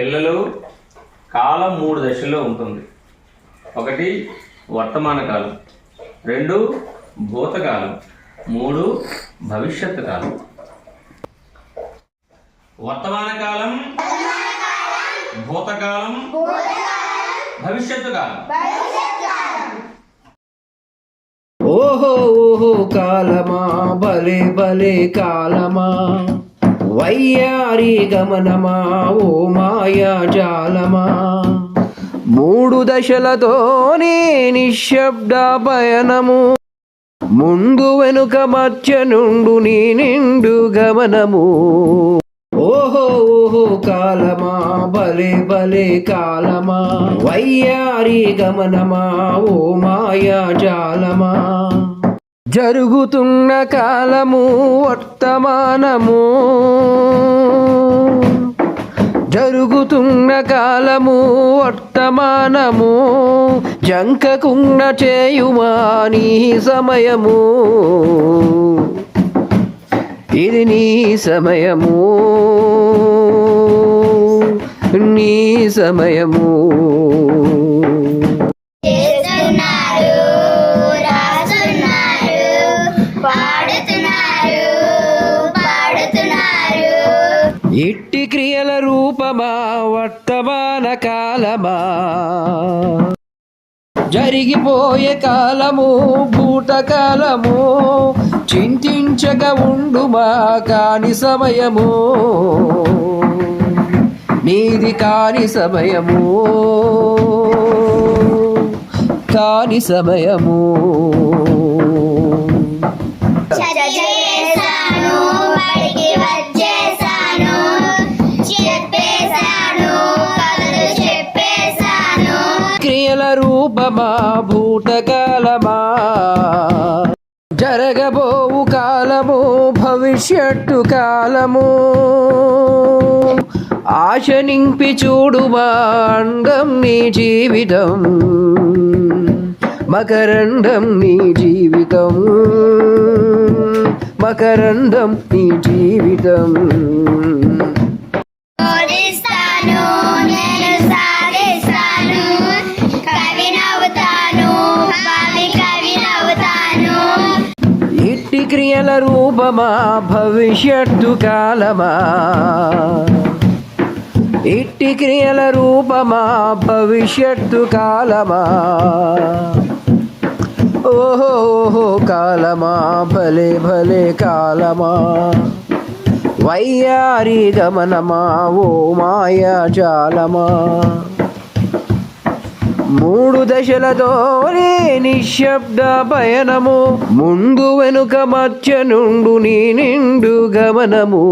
పిల్లలు కాలం మూడు దశల్లో ఉంటుంది. ఒకటి వర్తమాన కాలం. రెండు భూతకాలం. మూడు భవిష్యత్తు కాలం. వర్తమాన కాలం భూతకాలం భవిష్యత్తు కాలం. ఓహో ఓహో కాలమా బలే బలే కాలమా. వయ్యారి గమనమా ఓ మాయా జాలమా మూడు దశలతోనే నిశ్శబ్ద పయనము. ముందు వెనుక మధ్య నుండు నీ నిండు గమనము. ఓహో ఓహో కాలమా? భలే భలే కాలమా? వయ్యారి గమనమా ఓ మాయా జరుగుతున్న కాలము వర్తమానము. జరుగుతున్న కాలము వర్తమానము. జంకకున్న చేయుమా నీ సమయము. ఇది నీ సమయము. నీ సమయము. ఇట్టి క్రియల రూపమా వర్తమాన కాలమా? జరిగిపోయే కాలము భూటకాలము చింతించక ఉండుమా కాని సమయము? నీది కాని సమయము కాని సమయము. క్రియల రూపమా భూతకాలమా? జరగబోవు కాలము భవిష్యత్తు కాలము. ఆశ నింపి చూడుమా అండం నీ జీవితం. మకరండం నీ జీవితం. మకరందం నీ జీవితం. నేల రూపమా భవిష్యత్తు కాలమా? ఇట్టి క్రియల రూపమా భవిష్యత్తు కాలమా? ఓహో ఓహో కాలమా భలే భలే కాలమా? వయ్యారి గమనమా ఓ మాయా జాలమా? మూడు దశలతోనే నిశ్శబ్ద పయనము. ముందు వెనుక మచ్చ నుండు నీ నిండు గమనము.